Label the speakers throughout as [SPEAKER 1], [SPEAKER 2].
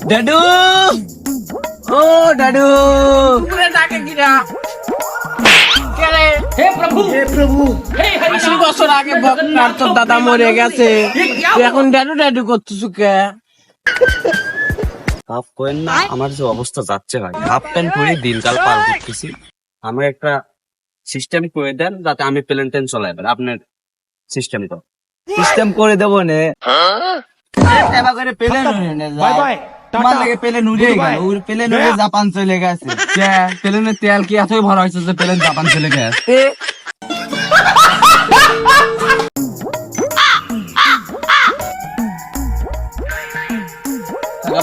[SPEAKER 1] Dadu! ও
[SPEAKER 2] Dadu! বছর আগে এখন
[SPEAKER 1] করেন না আমার যে অবস্থা যাচ্ছে ভাই। হাফ প্যান্ট দিনকাল একটা সিস্টেম করে দেন যাতে আমি প্লেন টেন চলাই আপনার সিস্টেম তো। সিস্টেম করে দেবো নে। করে
[SPEAKER 3] বাই বাই।
[SPEAKER 1] তোমার লাগে প্লেন উড়ে গেল প্লেন উড়ে জাপান চলে গেছে। প্লেনের তেল কি এতই ভরা হয়েছে যে প্লেন জাপান চলে গেছে?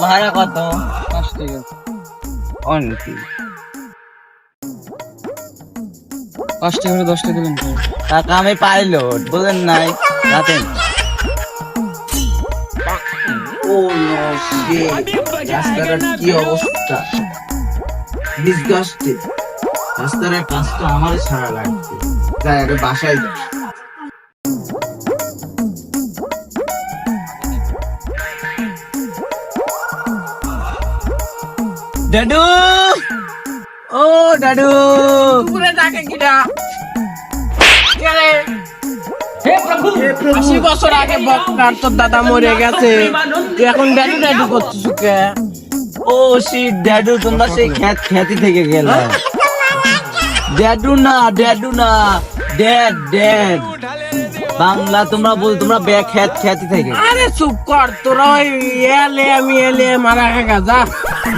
[SPEAKER 1] ভাড়া কত? পাঁচ টাকা। অনেক পাঁচ টাকা করে দশ টাকা দিলেন টাকা আমি পাইলট বুঝলেন নাই রাতেন। ও রাস্তাটার কি অবস্থা? ডিসগাস্টেড রাস্তাটার কাজটা আমার সারা লাগবে। তাই আগে বাসায় যাই ডাডু ও ডাডু
[SPEAKER 2] পুরো ডাকে
[SPEAKER 3] কিডা
[SPEAKER 2] আশি বছর আগে তোর দাদা মরে গেছে। তুই এখন ড্যাডু ড্যাডু করতেছ কে
[SPEAKER 1] ও শিট ড্যাডু তোমরা সেই খ্যাত খ্যাতি থেকে গেলে। ড্যাডু না ড্যাডু না ড্যাড ড্যাড। বাংলা তোমরা বল তোমরা বে খ্যাত খ্যাতি থেকে।
[SPEAKER 2] আরে চুপ কর তোরা ওই এলে আমি এলে মারা খাগা যা।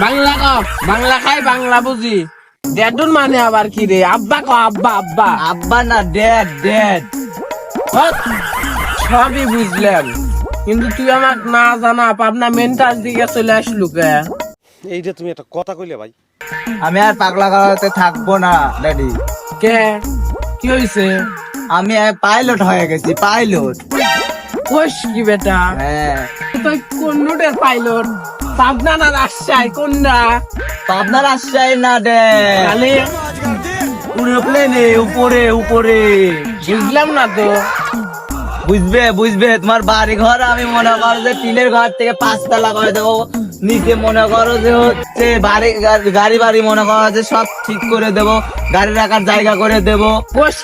[SPEAKER 2] বাংলা ক বাংলা খাই বাংলা বুঝি। ড্যাডুর মানে আবার কি রে? আব্বা ক আব্বা আব্বা।
[SPEAKER 1] আব্বা না ড্যাড ড্যাড।
[SPEAKER 2] সবই বুঝলাম। কিন্তু তুই আমার না জানা পাবনা মেন্টাল দিকে চলে আসলু কে?
[SPEAKER 4] এইটা তুমি একটা কথা কইলে ভাই।
[SPEAKER 1] আমি আর পাগলা গাওয়াতে থাকব না ড্যাডি
[SPEAKER 2] কে? কি হয়েছে
[SPEAKER 1] আমি পাইলট হয়ে গেছি পাইলট
[SPEAKER 2] কোষ কি বেটা?
[SPEAKER 1] হ্যাঁ।
[SPEAKER 2] তুই কোন রুটের পাইলট পাবনা না রাজশাহী কোনটা?
[SPEAKER 1] আপনার আশ্রয় না ড্যাড
[SPEAKER 2] তাহলে?
[SPEAKER 1] পুরো প্লেনে উপরে উপরে।
[SPEAKER 2] বুঝলাম না তো।
[SPEAKER 1] বুঝবে বুঝবে তোমার বাড়ি ঘর আমি মনে করো যে টিনের ঘর থেকে পাঁচতলা করে দেবো। নিচে মনে করো যে হচ্ছে বাড়ি গাড়ি বাড়ি মনে করো যে সব ঠিক করে দেবো গাড়ি রাখার জায়গা করে দেবো।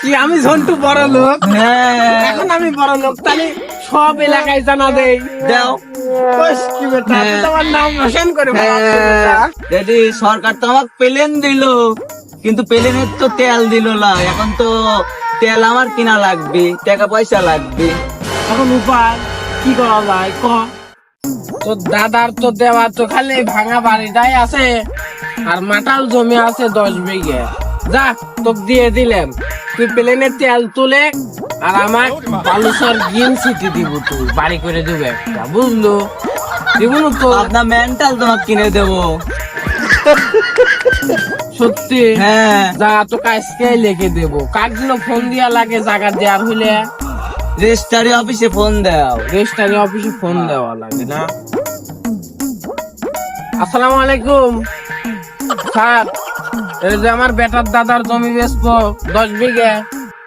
[SPEAKER 2] কি আমি ঝন্টু বড় লোক?
[SPEAKER 1] হ্যাঁ।
[SPEAKER 2] এখন আমি বড় লোক তাহলে সব এলাকায় জানা দেই।
[SPEAKER 1] দাও। হ্যাঁ।
[SPEAKER 2] বেটা।
[SPEAKER 1] ড্যাডি সরকার তো আমাকে প্লেন দিল কিন্তু প্লেনের তো তেল দিল না এখন তো তেল আমার কিনা লাগবে টাকা পয়সা লাগবে।
[SPEAKER 2] এখন উপায় কি করা যায় ক? তোর দাদার তো দেওয়া তো খালি ভাঙা বাড়িটাই আছে আর মাটাল জমি আছে দশ বিঘে। যা তোকে দিয়ে দিলাম। তুই প্লেনের তেল তুলে আর আমার বালুচর গ্রিন সিটি দিব তুই বাড়ি করে দেবে একটা বুঝলো? দিব না তো?
[SPEAKER 1] আপনার মেন্টাল তোমাকে কিনে দেবো।
[SPEAKER 2] সত্যি?
[SPEAKER 1] হ্যাঁ।
[SPEAKER 2] যা তো কাজকে লিখে দেবো। জন্য ফোন দিয়া লাগে জায়গা দেওয়ার হইলে?
[SPEAKER 1] রেজিস্ট্রারি অফিসে ফোন দাও।
[SPEAKER 2] রেজিস্ট্রারি অফিসে ফোন দেওয়া লাগে না। আসসালামু আলাইকুম। স্যার এই যে আমার বেটার দাদার জমি বেচবো দশ বিঘে।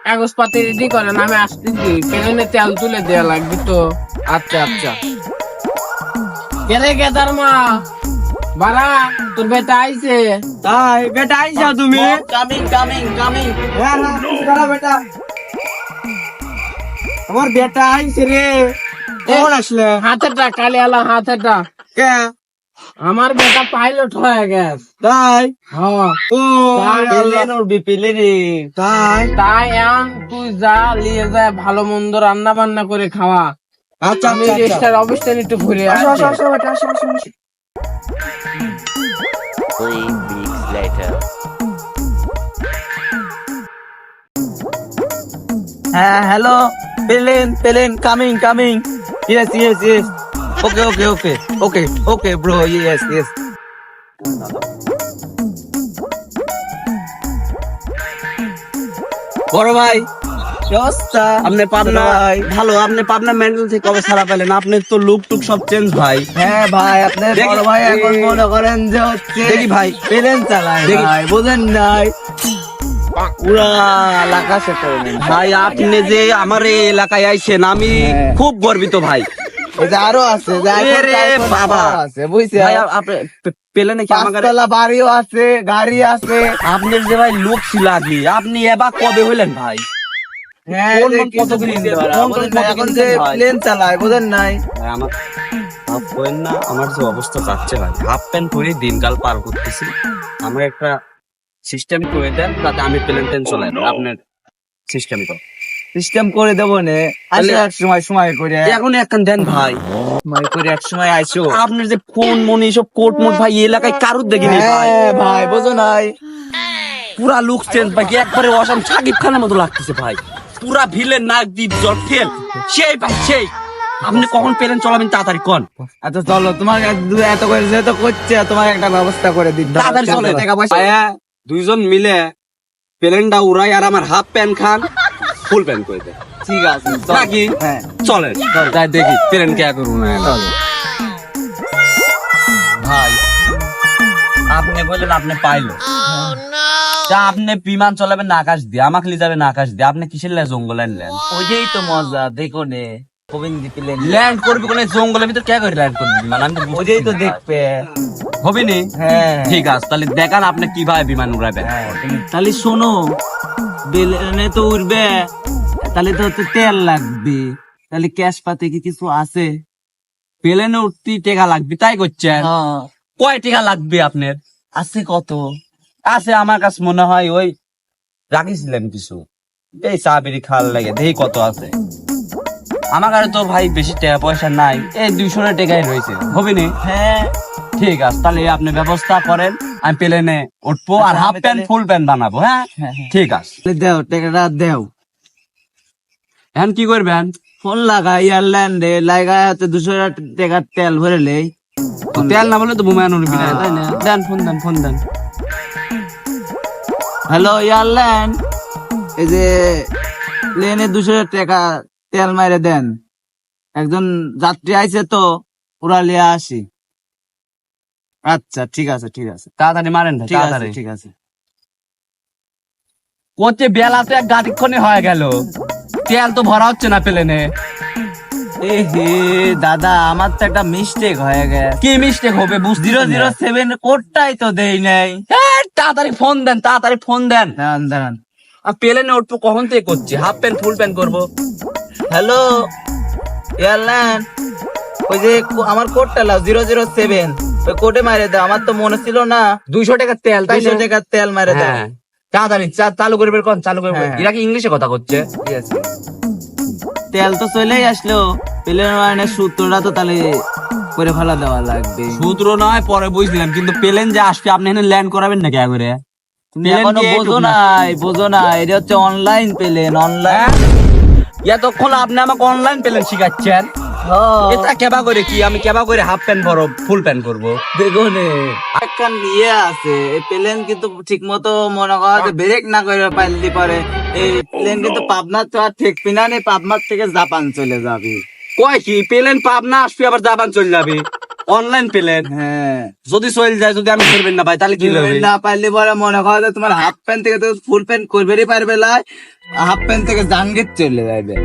[SPEAKER 2] কাগজ পাতি রেডি করেন আমি আসতেছি পেছনে তেল তুলে দেওয়া লাগবে তো? আচ্ছা আচ্ছা। কেরে গেদার মা? বাড়া তোর বেটা আইছে।
[SPEAKER 1] তাই বেটা আইসা তুমি? কামিং কামিং কামিং বেটা।
[SPEAKER 2] আমার বেটা আইছে রে।
[SPEAKER 1] কখন আসলে?
[SPEAKER 2] হাতেটা কালে আলা হাতেটা
[SPEAKER 1] কে?
[SPEAKER 2] আমার বেটা পাইলট হয়ে গেছে।
[SPEAKER 1] তাই?
[SPEAKER 2] হ্যাঁ।
[SPEAKER 1] ও
[SPEAKER 2] তাই
[SPEAKER 1] তাই।
[SPEAKER 2] তাই? এখন তুই যা নিয়ে যা ভালো মন্দ রান্না বান্না করে খাওয়া।
[SPEAKER 1] আচ্ছা
[SPEAKER 2] আমি
[SPEAKER 1] আচ্ছা। আচ্ছা
[SPEAKER 2] রেস্টার অবস্থান একটু ঘুরে
[SPEAKER 1] আসো আসো।
[SPEAKER 2] আসো
[SPEAKER 1] বেটা আসো আসো আসো।
[SPEAKER 5] Three weeks later.
[SPEAKER 1] হ্যাঁ hello plane plane coming coming yes yes yes okay okay okay okay okay bro yes yes বড় ভাই অবস্থা? আপনি পাবনা ভালো আপনি পাবনা মেন্টাল থেকে কবে ছাড়া পেলেন। আপনি তো লুক টুক সব চেঞ্জ ভাই। হ্যাঁ ভাই আপনার বড় ভাই এখন মনে করেন যে হচ্ছে দেখি ভাই। প্লেন চালায় ভাই বুঝেন নাই। ভাই আপনি যে আমার এই এলাকায় আইছেন আমি খুব গর্বিত ভাই। আরও আছে
[SPEAKER 6] বাবা।
[SPEAKER 1] আছে
[SPEAKER 6] আপনি পেলে নাকি
[SPEAKER 1] বাড়িও আছে গাড়ি আছে।
[SPEAKER 6] আপনার যে ভাই লোক ছিল আপনি এবার কবে হইলেন ভাই? আমার হাফ পয়েন্ট না আমার যে অবস্থা যাচ্ছে ভাই। হাফ প্যান্ট পরে দিনকাল পার করতেছি। আমার একটা সিস্টেম করে দেন যাতে আমি প্লেন টেন চলাই আপনার সিস্টেম তো
[SPEAKER 1] সিস্টেম করে দেবো নে। আসলে এক সময় সময় করে।
[SPEAKER 6] এখন একখান দেন ভাই।
[SPEAKER 1] সময় করে এক সময় আইসো।
[SPEAKER 6] আপনার যে ফোন মনি সব কোট মোট ভাই এলাকায় কারুর দেখিনি ভাই
[SPEAKER 1] হ্যাঁ ভাই? বুঝো নাই।
[SPEAKER 6] পুরা লুক চেঞ্জ ভাই একবারে অসাম সাকিব খানের মতো লাগতেছে ভাই। পুরা ভিলে নাক দ্বীপ জট ফেল। সেই ভাই সেই। আপনি কখন পেলেন চলাবেন তাড়াতাড়ি কোন।
[SPEAKER 1] আচ্ছা চলো তোমার এত করে যেহেতু করছে তোমার একটা ব্যবস্থা করে দিই।
[SPEAKER 6] তাড়াতাড়ি চলে
[SPEAKER 1] টাকা পয়সা
[SPEAKER 6] দুইজন মিলে প্লেনটা উড়াই আর আমার হাফ প্যান্ট খান ফুল প্যান্ট করে দেন
[SPEAKER 1] ঠিক আছে চলো।
[SPEAKER 6] নাকি?
[SPEAKER 1] হ্যাঁ।
[SPEAKER 6] চলেন তাই দেখি প্লেন কে করব না
[SPEAKER 1] চলো।
[SPEAKER 6] ভাই আপনি বললেন আপনি পাইলো তা আপনি বিমান চলাবেন না আকাশ দিয়ে। আমাকে নিয়ে যাবেন আকাশ দিয়ে। আপনি কিসের লে জঙ্গল আনলেন
[SPEAKER 1] ওইটাই তো মজা দেখো নে। গোবিন্দ প্লেন
[SPEAKER 6] ল্যান্ড করবি কোন জঙ্গলের ভিতর কে করে ল্যান্ড করবি বিমান? আমি
[SPEAKER 1] ওইটাই তো দেখবে।
[SPEAKER 6] হবে নি
[SPEAKER 1] হ্যাঁ।
[SPEAKER 6] ঠিক আছে তাহলে দেখান আপনি কীভাবে বিমান উড়াবেন।
[SPEAKER 1] তাহলে শোনো বেলনে তো উঠবে তাহলে তো তেল লাগবে। তাহলে ক্যাশ পাতে কি কিছু আছে?
[SPEAKER 6] প্লেনে উঠতে টেকা লাগবে তাই করছেন? কয় টাকা লাগবে আপনার?
[SPEAKER 1] আছে কত?
[SPEAKER 6] আছে আমার কাছে মনে হয় ওই রাখিছিলেন কিছু। এই চা বিড়ি খাওয়ার লাগে দেখি কত আছে। আমার কাছে তো ভাই বেশি টাকা পয়সা নাই এই দুইশো টাকাই রয়েছে হবে নি?
[SPEAKER 1] হ্যাঁ।
[SPEAKER 6] ঠিক আছে তাহলে আপনি ব্যবস্থা করেন আমি প্লেনে উঠবো আর
[SPEAKER 1] আচ্ছা,
[SPEAKER 6] হাফ প্যান্ট ফুল প্যান্ট বানাবো হ্যাঁ?
[SPEAKER 1] হ্যাঁ, হ্যাঁ।
[SPEAKER 6] ঠিক আছে।
[SPEAKER 1] দেও টাকাটা দেও।
[SPEAKER 6] এখন কি করবেন?
[SPEAKER 1] ফোন লাগাই এয়ারল্যান্ডে লাগাই হচ্ছে দুশো টাকার তেল ভরে লেই।
[SPEAKER 6] তেল না বলে তো বুমায়ন উঠবি না তাই না? দেন ফোন দেন ফোন দেন।
[SPEAKER 1] হ্যালো এয়ারল্যান্ড এই যে প্লেনে দুশো টাকা তেল মাইরে দেন। একজন যাত্রী আইছে তো ওরা লিয়ে আসি। আচ্ছা ঠিক আছে ঠিক আছে।
[SPEAKER 6] তাড়াতাড়ি মারেন ভাই,
[SPEAKER 1] ঠিক আছে
[SPEAKER 6] তাড়াতাড়ি।
[SPEAKER 1] ঠিক আছে।
[SPEAKER 6] কোচে বেলা তো এক গাড়িক্ষণে হয়ে গেল। তেল তো ভরা হচ্ছে না প্লেনে।
[SPEAKER 1] এ হে দাদা আমার তো একটা মিস্টেক হয়ে গেছে।
[SPEAKER 6] কি মিস্টেক হবে বুঝ
[SPEAKER 1] জিরো জিরো সেভেন কোডটাই তো দেই নাই।
[SPEAKER 6] তাড়াতাড়ি ফোন দেন তাড়াতাড়ি ফোন দেন।
[SPEAKER 1] দাঁড়ান দাঁড়ান।
[SPEAKER 6] আমি প্লেনে উঠবো কখন থেকে করছি? হাফ প্যান্ট ফুল প্যান্ট করব।
[SPEAKER 1] হ্যালো এয়ারলাইন ওই যে আমার কোডটা লাও জিরো জিরো সেভেন ওই কোডে মারে দাও আমার তো মনে ছিল না
[SPEAKER 6] দুইশো টাকার তেল
[SPEAKER 1] দুইশো টাকার তেল মারে দাও।
[SPEAKER 6] হ্যাঁ। তাড়াতাড়ি চালু করবে কোন চালু করবে
[SPEAKER 1] হ্যাঁ।
[SPEAKER 6] এরা কি ইংলিশে কথা করছে?
[SPEAKER 1] তেল তো চলেই আসলো। প্লেন সূত্রটা তো তাহলে করে ফেলা দেওয়া লাগবে।
[SPEAKER 6] সূত্র নয় পরে বুঝলাম কিন্তু প্লেন যে আসবে আপনি এখানে ল্যান্ড করাবেন না কে করে
[SPEAKER 1] তুমি
[SPEAKER 6] এখনও
[SPEAKER 1] বোঝো নাই বোঝো না এটা হচ্ছে অনলাইন প্লেন অনলাইন
[SPEAKER 6] এতক্ষণ আপনি আমাকে অনলাইন প্লেন শিখাচ্ছেন। এটা কেবা করে কি? আমি কেবা করে হাফ প্যান্ট পরো ফুল প্যান্ট করব।
[SPEAKER 1] দেখো নে একটা নিয়ে আছে এই প্লেন কিন্তু ঠিক মতো মনে করা ব্রেক না করে পাইলি পারে। এই প্লেন কিন্তু পাবনার তো আর ঠিক পিনা নেই পাবনার থেকে জাপান চলে যাবে।
[SPEAKER 6] কয় কি প্লেন পাবনা আসবি আবার জাপান চলে যাবে। Online plane.
[SPEAKER 1] হ্যাঁ।
[SPEAKER 6] যদি চলে যায় যদি আমি করবেন না ভাই তাহলে কি হবে?
[SPEAKER 1] না পারলে বলে মনে করো যে তোমার হাফ প্যান্ট থেকে তো ফুল প্যান্ট করবেনই পারবে না হাফ প্যান্ট থেকে জাঙ্গির চলে যাবে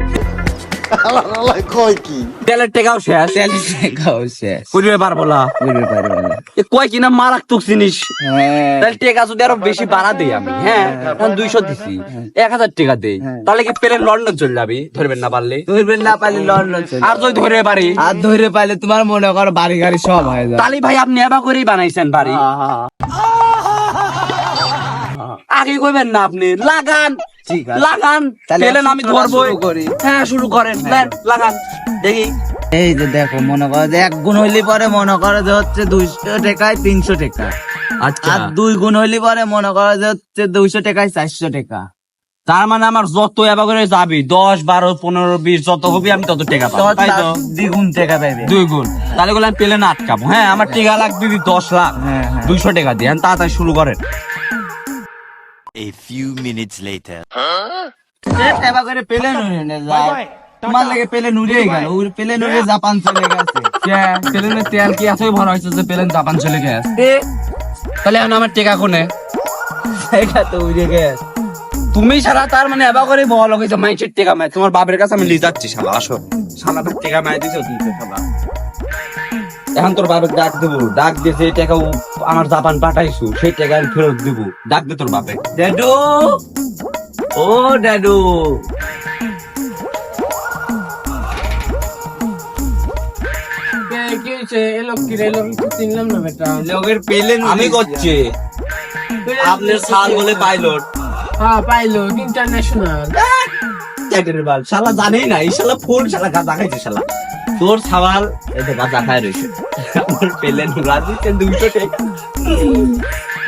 [SPEAKER 6] তেলের টেকাও শেষ।
[SPEAKER 1] তেল শেখাও শেষ।
[SPEAKER 6] করবে পারব না
[SPEAKER 1] করবে পারবে না
[SPEAKER 6] কয় কিনা মারাত্মক জিনিস।
[SPEAKER 1] হ্যাঁ।
[SPEAKER 6] তাহলে টেকা যদি আরও বেশি বাড়া দেই আমি হ্যাঁ এখন দুইশো দিছি। এক হাজার টাকা দেই।
[SPEAKER 1] হ্যাঁ।
[SPEAKER 6] তাহলে কি প্লেন লন্ডন চলে যাবি? ধরবেন না পারলে।
[SPEAKER 1] ধরবে না পারলে লন্ডন
[SPEAKER 6] আর যদি ধরে পারি?
[SPEAKER 1] আর ধরে পাইলে তোমার মনে করো বাড়ি গাড়ি সব হয়ে
[SPEAKER 6] তালি ভাই আপনি এবার করেই বানাইছেন বাড়ি। আগে কইবেন না আপনি লাগান। লাগান। আমি ধরবো। হ্যাঁ শুরু করেন। লাগান। দেখি।
[SPEAKER 1] এই যে দেখো মনে করো যে এক গুণ হইলে পরে মনে করো যে হচ্ছে দুইশো টাকায় তিনশো টাকা।
[SPEAKER 6] আচ্ছা।
[SPEAKER 1] দুই গুণ হইলে পরে মনে করো যে হচ্ছে দুইশো টাকায় চারশো টাকা।
[SPEAKER 6] তার মানে আমার যত এবার করে যাবি দশ বারো পনেরো বিশ যত হবি আমি তত টাকা পাবো
[SPEAKER 1] তোমার
[SPEAKER 6] তাই তো?
[SPEAKER 1] দ্বিগুণ টাকা পাইবে।
[SPEAKER 6] দুই গুণ। তাহলে বলে আমি না আটকাবো। হ্যাঁ আমার টিকা লাগবে দশ লাখ।
[SPEAKER 1] হ্যাঁ, হ্যাঁ।
[SPEAKER 6] দুইশো টাকা দিয়ে। হ্যাঁ, তাড়াতাড়ি শুরু করেন।
[SPEAKER 5] A few minutes later.
[SPEAKER 1] টাকা করে পেলে নুড়ে যায় তোমার লাগে পেলে নুড়ে গেল। ওই পেলে নুড়ে জাপান চলে গেছে।
[SPEAKER 6] প্লেনের তেল কি এতই ভরা হয়েছে যে প্লেন জাপান চলে গেছে। তাহলে এখন আমার টেকা কোনে?
[SPEAKER 1] টাকা তো উড়ে গেছে
[SPEAKER 6] তুমি ছাড়া তার মানে এবার করে বল হয়েছে মাইসের টেকা মাই। তোমার বাপের কাছে আমি লিয়ে যাচ্ছি শালা আসো। শালাটা টেকা মাই দিছে তুই তো শালা। এখন তোর বাপের ডাক দেবো। ডাক দিয়ে সেই টাকা ও আমার জাপান পাঠাইছু সেই টাকা আমি ফেরত দিব। ডাক দে তোর বাপে। ড্যাডু! ও ড্যাডু! আমি করছি। আপনার সাল বলে পাইলট।
[SPEAKER 2] হ্যাঁ পাইলো ইন্টারন্যাশনাল
[SPEAKER 6] চ্যাটের বাল। শালা জানেই না এই শালা ফোন শালা গাঁজা খাইছে শালা। তোর সাওয়াল এতে গাঁজা খায় রয়েছে আমার পেলেন উড়া দিচ্ছে দুইশো টাকা।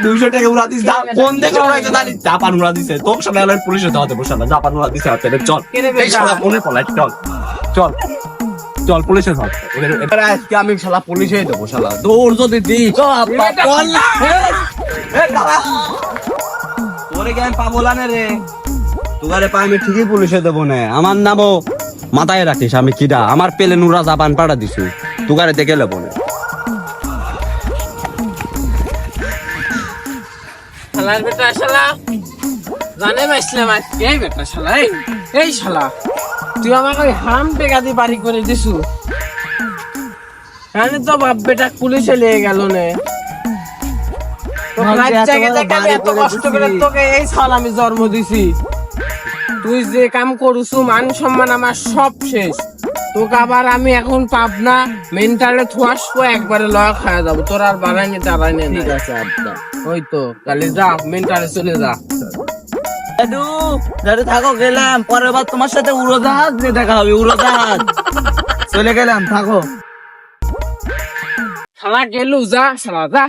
[SPEAKER 6] দুইশো টাকা উড়া দিচ্ছে কোন দেখে উড়াইছে জানি জাপান উড়া দিচ্ছে তোর সামনে আলার পুলিশে দেওয়া দেবো শালা জাপান উড়া দিচ্ছে হাতে চল। এই শালা ফোনে পলাই চল। চল। চল পুলিশে ধর এবার- এবার আজকে আমি শালা পুলিশে দেবো শালা। দৌড় যদি দিই চল রে? তোগারে পা আমি ঠিকই পুলিশে দেবো না। আমার নামও মাথায় রাখিস আমি কিডা? আমার পেলে নুরা জাপান পাড়া দিছু। তুগারে দেখে লেবো না।
[SPEAKER 2] শালার বেটা শালা। জানে পাইছিলাম আজকে এই বেটা শালা এই এই শালা। তুই আমাকে ওই হাম টেকা বাড়ি করে দিছু। আমি তো বাপ বেটা পুলিশে লেগে গেল নে। তোকে
[SPEAKER 6] এত
[SPEAKER 2] কষ্ট করে এই আমি জন্ম দিছি। তুই যে কাম করছু মান সম্মান আমার সব শেষ। তোকে আবার আমি এখন পাব না মেন্টালে থুয়াসবো একবারে লয়া খাওয়া যাব। তোর আর বাড়াইনি টাড়াইনি ঠিক আছে আব্বা ওই তো তাহলে যা মেন্টালে চলে যা।
[SPEAKER 6] দাদু দাদু থাকো গেলাম। পরের বার তোমার সাথে উড়োজাহাজ নিয়ে দেখা হবে উড়োজাহাজ। চলে গেলাম থাকো।
[SPEAKER 2] শালা গেলু যা শালা যা।